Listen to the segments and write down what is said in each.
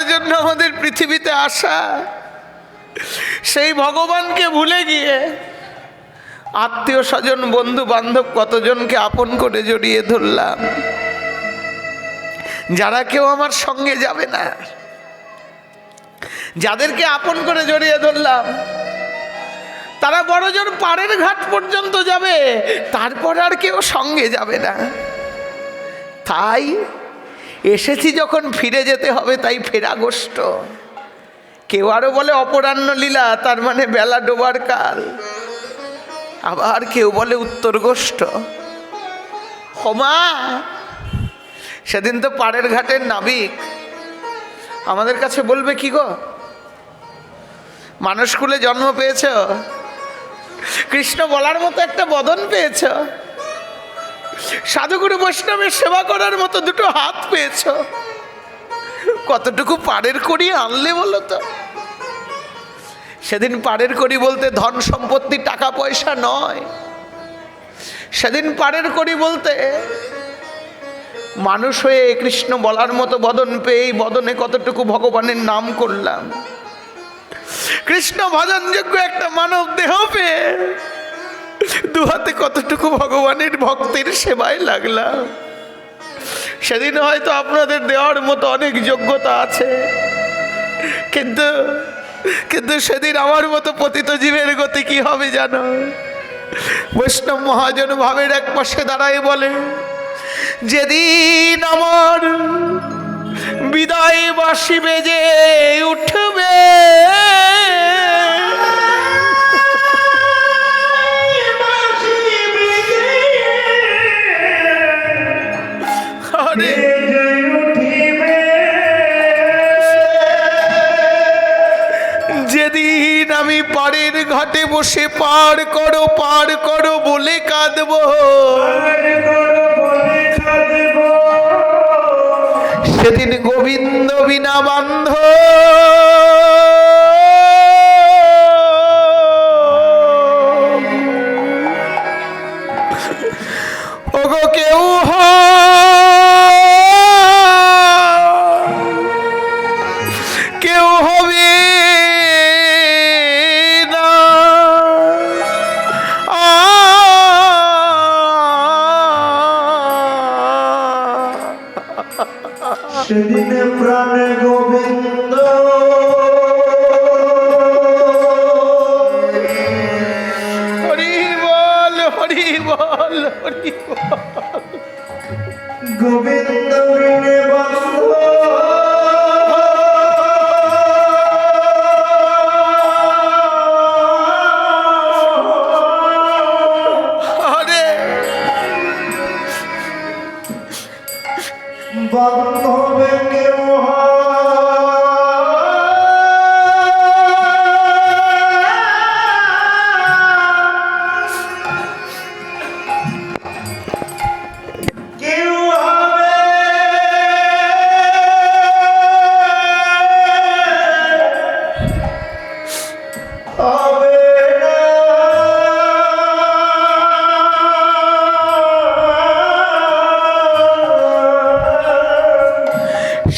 করার জন্য আমাদের পৃথিবীতে আসা। সেই ভগবানকে ভুলে গিয়ে আত্মীয় স্বজন, বন্ধু বান্ধব কতজনকে আপন করে জড়িয়ে ধরলাম। যারা কেউ আমার সঙ্গে যাবে না, যাদেরকে আপন করে জড়িয়ে ধরলাম, তারা বড়জন পাড়ের ঘাট পর্যন্ত যাবে, তারপর আর কেউ সঙ্গে যাবে না। তাই এসেছি যখন ফিরে যেতে হবে তাই ফেরাগোষ্ঠ কেউ আরও বলে অপরাহ্ন লীলা, তার মানে বেলা ডোবার কাল। আবার কেউ বলে উত্তর গোষ্ঠ। হোমা সেদিন তো পাড়ের ঘাটের নাবিক। আমাদের কাছে বলবে কি গো? মানুষ কুলে জন্ম পেয়েছ? কৃষ্ণ বলার মতো একটা বদন পেয়েছ? সাধুগুরু বৈষ্ণবের সেবা করার মতো দুটো হাত পেয়েছ। কতটুকু পাড়ের করি আনলে বলো তো? সেদিন পাড়ের করি বলতে ধন সম্পত্তি, টাকা পয়সা নয়। সেদিন পাড়ের করি বলতে মানুষ হয়ে কৃষ্ণ বলার মতো বদন পেয়ে বদনে কতটুকু ভগবানের নাম করলাম। কৃষ্ণ ভজনযোগ্য একটা মানব দেহ পেয়ে দুহাতে কতটুকু ভগবানের ভক্তের সেবায় লাগলাম। সেদিন হয়তো আপনাদের দেওয়ার মতো অনেক যোগ্যতা আছে। কিন্তু কিন্তু সেদিন আমার মতো পতিত জীবের গতি কি হবে জানো? বৈষ্ণব মহাজন ভাবের এক পাশে দাঁড়ায় বলে, যেদিন আমার বিদায় বাসি বেজে উঠবে বসে পার করো পার করো বলে কাঁদব। সেদিন গোবিন্দ বিনা বান্ধ সেদিন প্রাণে গোবিন্দ। হরি বল হরি বল হরি বল। গোবিন্দ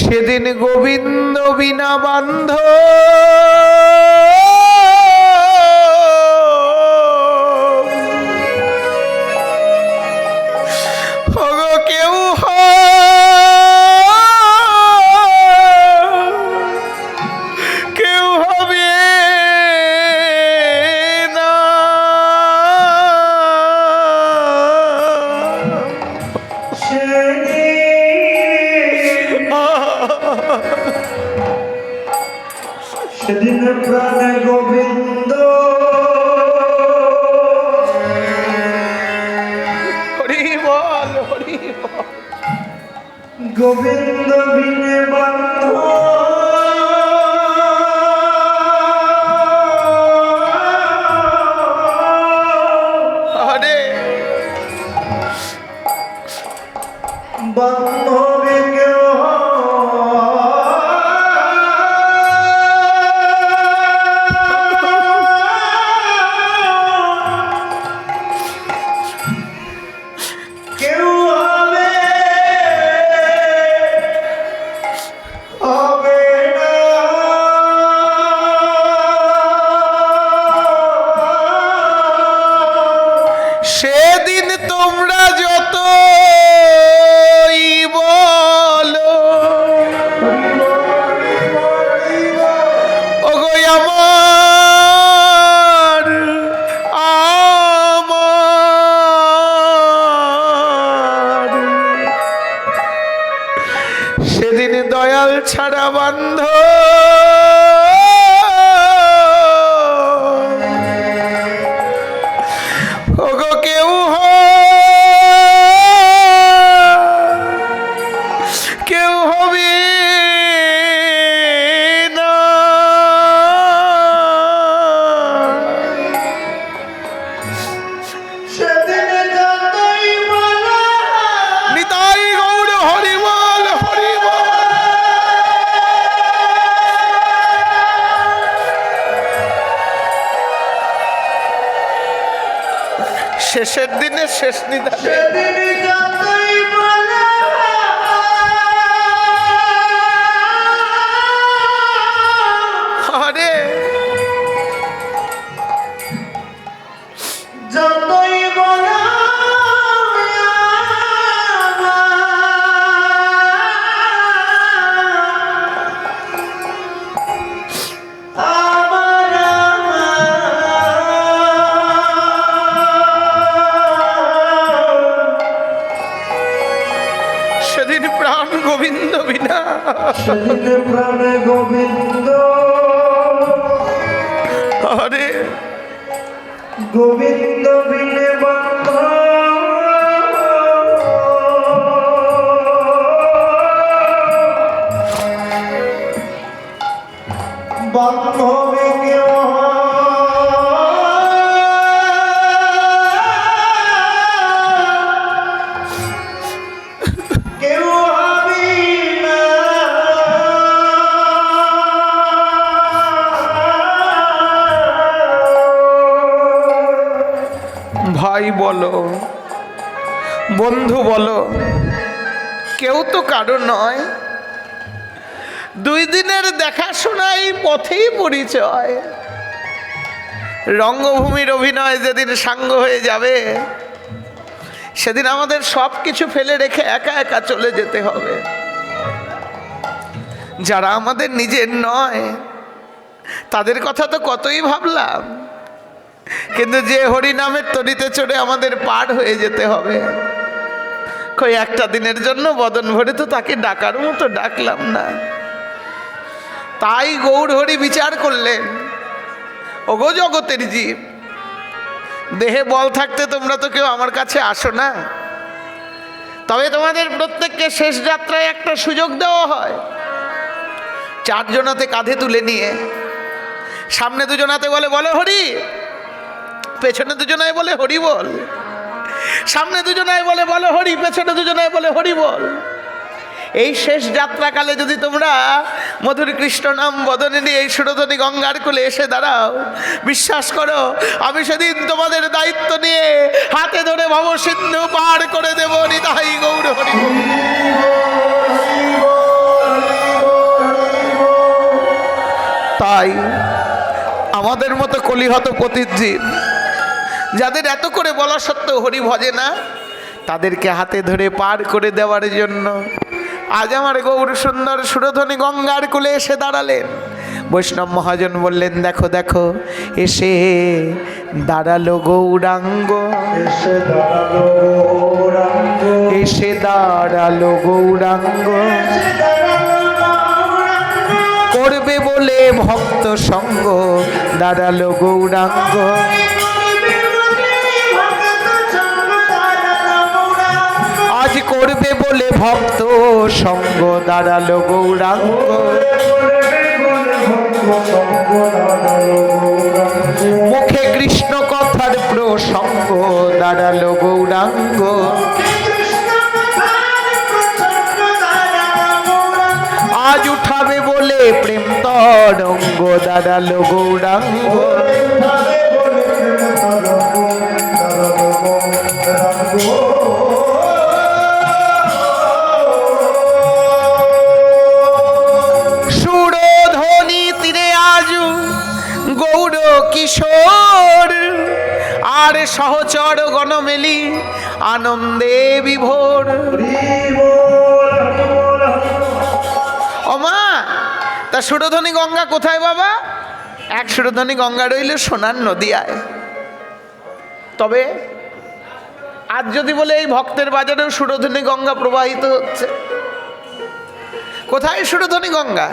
সেদিন গোবিন্দ বিনা বান্ধ গোবিন্দ বিনে বন্ধ শেষের দিনে শেষ নিদানে। সেদিন প্রাণে গোবিন্দ। হরে গোবিন্দ বিনে বন্ধ। বান্ধবী কেউ বন্ধু বলো, কেউ তো কারও নয়। দুই দিনের দেখাশোনাই পথেই পরিচয়। রঙ্গভূমির অভিনয় যেদিন সাঙ্গ হয়ে যাবে, সেদিন আমাদের সব কিছু ফেলে রেখে একা একা চলে যেতে হবে। যারা আমাদের নিজের নয়, তাদের কথা তো কতই ভাবলাম। কিন্তু যে হরি নামের তরিতে চড়ে আমাদের পার হয়ে যেতে হবে। কই একটা দিনের জন্য বদন ভরে তো তাকে ডাকার মতো ডাকলাম না। তাই গৌর হরি বিচার করলেন, ওগো জগতের জীব, দেহে বল থাকতে তোমরা তো কেউ আমার কাছে আসো না। তবে তোমাদের প্রত্যেককে শেষ যাত্রায় একটা সুযোগ দেওয়া হয়। চারজনাতে কাঁধে তুলে নিয়ে, সামনে দুজনাতে বলে, বলো হরি, পেছনে দুজনায় বলে হরি বল। সামনে দুজনায় বলে, বলো হরি, পেছনে দুজনায় বলে, হরি বল। এই শেষ যাত্রাকালে যদি তোমরা মধুর কৃষ্ণ নাম বদনে নিয়ে এই সুরধনী গঙ্গার কোলে এসে দাঁড়াও, বিশ্বাস করো, আমি সেদিন তোমাদের দায়িত্ব নিয়ে হাতে ধরে ভব সিন্ধু পার করে দেব, নিতাই গৌর হরি তাই আমাদের মতো কলিহত প্রতিজীব যাদের এত করে বলা সত্ত্বেও হরি ভজে না তাদেরকে হাতে ধরে পার করে দেওয়ার জন্য আজ আমার গৌর সুন্দর সুরধ্বনি গঙ্গার কুলে এসে দাঁড়ালেন। বৈষ্ণব মহাজন বললেন দেখো দেখো এসে দাঁড়াল গৌরাঙ্গ। এসে দাঁড়াল গৌরাঙ্গ। এসে দাঁড়াল গৌরাঙ্গ। এসে দাঁড়াল গৌরাঙ্গ। করবে বলে ভক্ত সঙ্গ দাঁড়াল গৌরাঙ্গ। করবে বলে ভক্ত সঙ্গ দাঁড়াল গৌরাঙ্গ। মুখে কৃষ্ণ কথার প্রসঙ্গ দাঁড়াল গৌরাঙ্গ। আজ উঠাবে বলে প্রেম তরঙ্গ দাঁড়াল গৌরাঙ্গ। কিশোর, আর সহচর গণমেলি আনন্দে বিভোর। ওমা তা সুরধ্বনি গঙ্গা কোথায় বাবা? এক সুরধ্বনি গঙ্গা রইল সোনার নদিয়ায়। তবে আজ যদি বলে এই ভক্তের বাজারেও সুরধ্বনি গঙ্গা প্রবাহিত হচ্ছে। কোথায় সুরধনী গঙ্গা?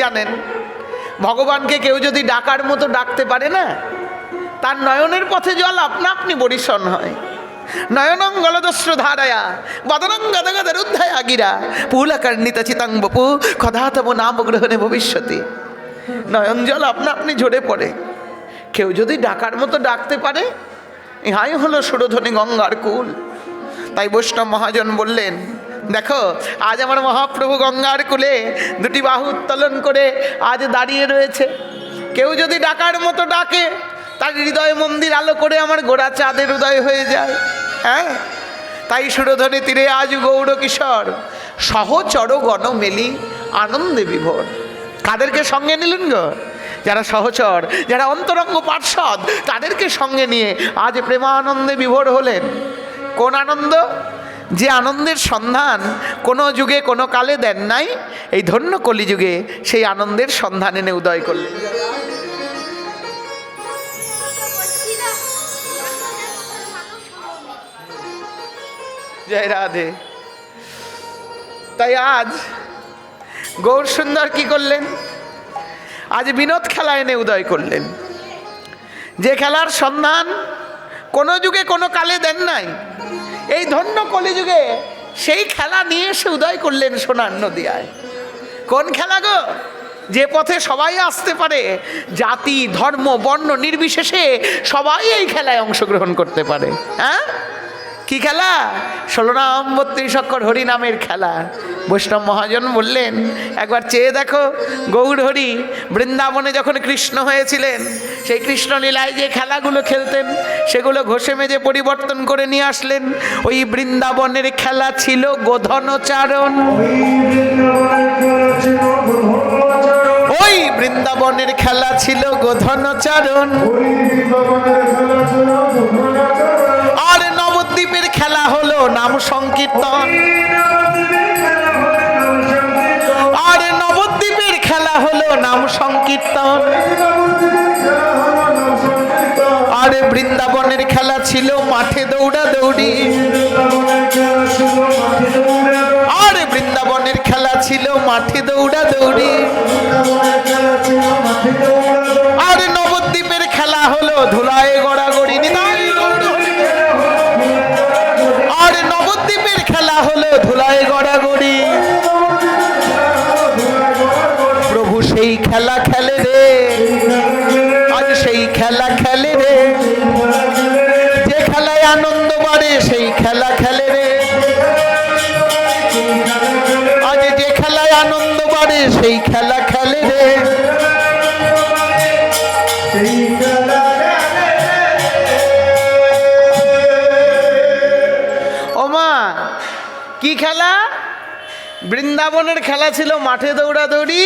জানেন ভগবানকে কেউ যদি ডাকার মতো ডাকতে পারে না, তার নয়নের পথে জল আপনা আপনি বরিশন হয়। নয়নং আগিরা ভবিষ্যতে। নয়ন জল ঝরে পড়ে। কেউ যদি ডাকার মতো ডাকতে পারে, ইহাই হলো সুরধনী গঙ্গার কুল। তাই বৈষ্ণব মহাজন বললেন দেখো, আজ আমার মহাপ্রভু গঙ্গার কুলে দুটি বাহু উত্তোলন করে আজ দাঁড়িয়ে রয়েছে। কেউ যদি ডাকার মতো ডাকে, তার হৃদয় মন্দির আলো করে আমার গোড়া চাঁদের উদয় হয়ে যায়। হ্যাঁ? তাই সুরধনী তীরে আজ গৌর কিশোর, সহচর গণ মেলি আনন্দে বিভোর। কাদেরকে সঙ্গে নিলেন গো? যারা সহচর, যারা অন্তরঙ্গ পার্ষদ, তাদেরকে সঙ্গে নিয়ে আজ প্রেমানন্দে বিভোর হলেন। কোন আনন্দ? যে আনন্দের সন্ধান কোনো যুগে কোনো কালে দেন নাই, এই ধন্য কলিযুগে সেই আনন্দের সন্ধান এনে উদয় করলেন। জয় রাধে। তাই আজ গৌর সুন্দর কি করলেন? আজ বিনোদ খেলা এনে উদয় করলেন। যে খেলার সন্ধান কোনো যুগে কোনো কালে দেন নাই। এই ধন্য কলিযুগে সেই খেলা নিয়ে এসে উদয় করলেন সোনার নদিয়ায়। কোন খেলা গো? যে পথে সবাই আসতে পারে, জাতি, ধর্ম, বর্ণ নির্বিশেষে সবাই এই খেলায় অংশগ্রহণ করতে পারে। হ্যাঁ? কি খেলা? ষোলো নাম, বত্রিশ অক্ষর হরি নামের খেলা। বৈষ্ণব মহাজন বললেন, একবার চেয়ে দেখো গৌর হরি বৃন্দাবনে যখন কৃষ্ণ হয়েছিলেন, সেই কৃষ্ণ লীলায় যে খেলাগুলো খেলতেন, সেগুলো ঘষে মেজে পরিবর্তন করে নিয়ে আসলেন। ওই বৃন্দাবনের খেলা ছিল গোধনচারণ। ওই বৃন্দাবনের খেলা ছিল গোধনচারণ। আর নবদ্বীপের খেলা হলো নাম সংকীর্তন। আর নবদ্বীপের খেলা হলো নাম সংকীর্তন। আর বৃন্দাবনের খেলা ছিল মাঠে দৌড়া দৌড়ি আর বৃন্দাবনের খেলা ছিল মাঠে দৌড়া দৌড়ি আর নবদ্বীপের খেলা হলো ধুলায় গড়াগড়ি। নিতাই সেই খেলা খেলে রে। ওমা কি খেলা? বৃন্দাবনের খেলা ছিল মাঠে দৌড়াদৌড়ি,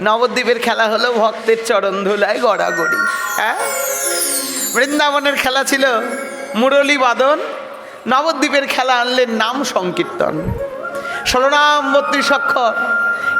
নবদ্বীপের খেলা হলো ভক্তের চরণ ধুলায় গড়াগড়ি হ্যাঁ? বৃন্দাবনের খেলা ছিল মুরলী বাদন, নবদ্বীপের খেলা আনলেন নাম সংকীর্তন। ষোলো নাম বত্রিশ অক্ষর।